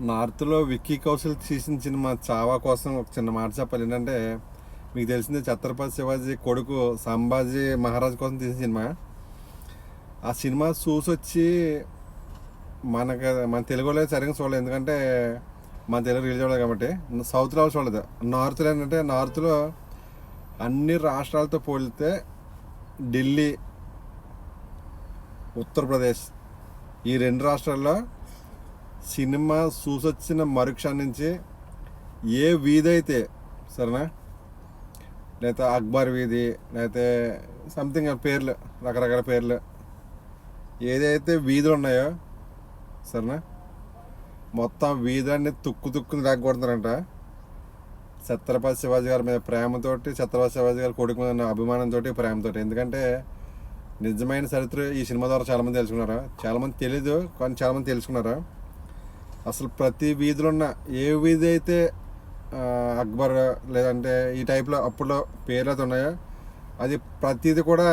నార్త్లో విక్కీ కౌశల్ తీసిన సినిమా చావా కోసం ఒక చిన్న మాట చెప్పాలి. ఏంటంటే మీకు తెలిసిందే ఛత్రపతి శివాజీ కొడుకు సంభాజీ మహారాజ్ కోసం తీసిన సినిమా. ఆ సినిమా చూసి వచ్చి మనకు మన తెలుగులో సరిగ్గా చూడలేదు. ఎందుకంటే మన తెలుగు రిలీజ్ అవ్వలేదు కాబట్టి. సౌత్లో చూడలేదు. నార్త్లో ఏంటంటే నార్త్లో అన్ని రాష్ట్రాలతో పోలితే ఢిల్లీ ఉత్తరప్రదేశ్ ఈ రెండు రాష్ట్రాల్లో సినిమా చూసొచ్చిన మరుక్షణం నుంచి ఏ వీధి అయితే సరేనా? లేకపోతే అక్బర్ వీధి లేకపోతే సంథింగ్ పేర్లు రకరకాల పేర్లు ఏదైతే వీధులు ఉన్నాయో సరేనా? మొత్తం వీధాన్ని తుక్కు తుక్కుని లేకపోతున్నారంట ఛత్రపతి శివాజీ గారి మీద ప్రేమతోటి ఛత్రపతి శివాజీ గారి కొడుకు మీద ఉన్న అభిమానంతో ప్రేమతోటి. ఎందుకంటే నిజమైన చరిత్ర ఈ సినిమా ద్వారా చాలామంది తెలుసుకున్నారు? చాలామంది తెలీదు కానీ చాలామంది తెలుసుకున్నారు? అసలు ప్రతి వీధిలో ఉన్న ఏ వీధి అయితే అక్బర్ లేదంటే ఈ టైప్లో అప్పుడు పేర్లు అయితే ఉన్నాయో అది ప్రతిది కూడా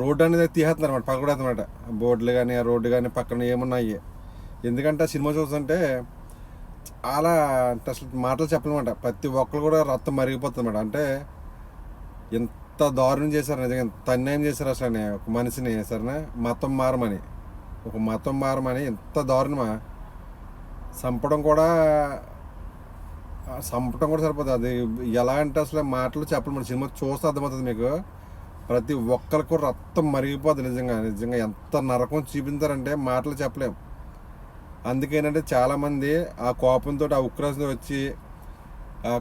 రోడ్డు అనేది తీసేస్తున్నారు అనమాట పక్కడేస్తున్నమాట బోర్డులు కానీ ఆ రోడ్డు కానీ పక్కన ఏమున్నాయి? ఎందుకంటే ఆ సినిమా చూస్తుంటే చాలా అంటే అసలు మాటలు చెప్పనమాట ప్రతి ఒక్కరు కూడా రక్తం మరిగిపోతుందన్నమాట అంటే ఎంత దారుణం చేశారు నిజంగా తన్యాయం చేశారు అసలు అని ఒక మనిషిని సరేనా? మతం మారమని. ఒక మతం మారమని ఎంత దారుణమా? చంపడం కూడా చంపడం కూడా సరిపోతుంది అది ఎలా అంటే అసలు మాటలు చెప్పడం మన సినిమా చూస్తే అర్థమవుతుంది మీకు. ప్రతి ఒక్కరికి కూడా రక్తం మరిగిపోతుంది నిజంగా. నిజంగా ఎంత నరకం చూపించారంటే మాటలు చెప్పలేం. అందుకేనంటే చాలామంది ఆ కోపంతో ఆ ఉక్రాసంతో వచ్చి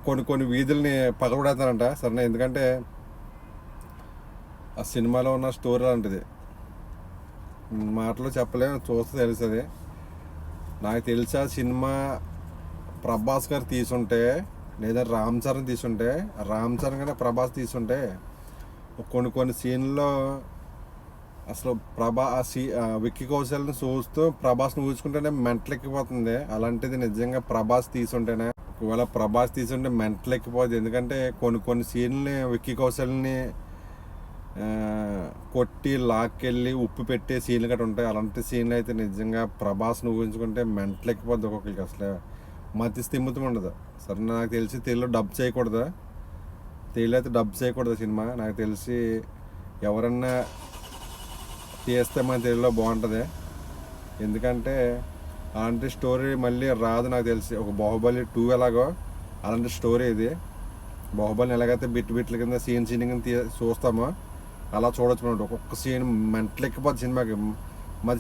కొన్ని కొన్ని వీధుల్ని పగలబడేస్తారంట సరేనా? ఎందుకంటే ఆ సినిమాలో ఉన్న స్టోరీ అలాంటిది. మాటలు చెప్పలేము చూస్తే తెలుస్తుంది. నాకు తెలిసి ఆ సినిమా ప్రభాస్ గారు తీసుంటే లేదా రామ్ చరణ్ తీసుంటే రామ్ చరణ్ కానీ ప్రభాస్ తీసుంటే కొన్ని కొన్ని సీన్లో అసలు ప్రభా ఆ సీ విక్కీ కౌశల్ని చూస్తూ ప్రభాస్ని ఊచుకుంటేనే మెంటలెక్కిపోతుంది. అలాంటిది నిజంగా ప్రభాస్ తీసుంటేనే ఒకవేళ ప్రభాస్ తీసుంటే మెంటలెక్కిపోతుంది ఎందుకంటే కొన్ని కొన్ని సీన్లని విక్కీ కౌశల్ని కొట్టి లాక్కెళ్ళి ఉప్పు పెట్టే సీన్లు గట్రా ఉంటాయి. అలాంటి సీన్లు అయితే నిజంగా ప్రభాస్ను ఊహించుకుంటే మెంటలెక్కిపోద్ది ఒక్కొక్కరికి అసలు. మతి స్థిమితం ఉండదు. సరే నాకు తెలిసి తెలుగులో డబ్ చేయకూడదు? తెలుగులో అయితే డబ్ చేయకూడదు సినిమా. నాకు తెలిసి ఎవరన్నా తీస్తే మన తెలుగులో బాగుంటుంది. ఎందుకంటే అలాంటి స్టోరీ మళ్ళీ రాదు నాకు తెలిసి. ఒక బాహుబలి టూ ఎలాగో అలాంటి స్టోరీ ఇది. బాహుబలిని ఎలాగైతే బిట్ బిట్ల కింద సీన్ సీన్ కింద తీ చూస్తామో అలా చూడొచ్చు మనం. ఒక్కొక్క సీన్ మెంటలెక్కిపోద్ది సినిమాకి మరి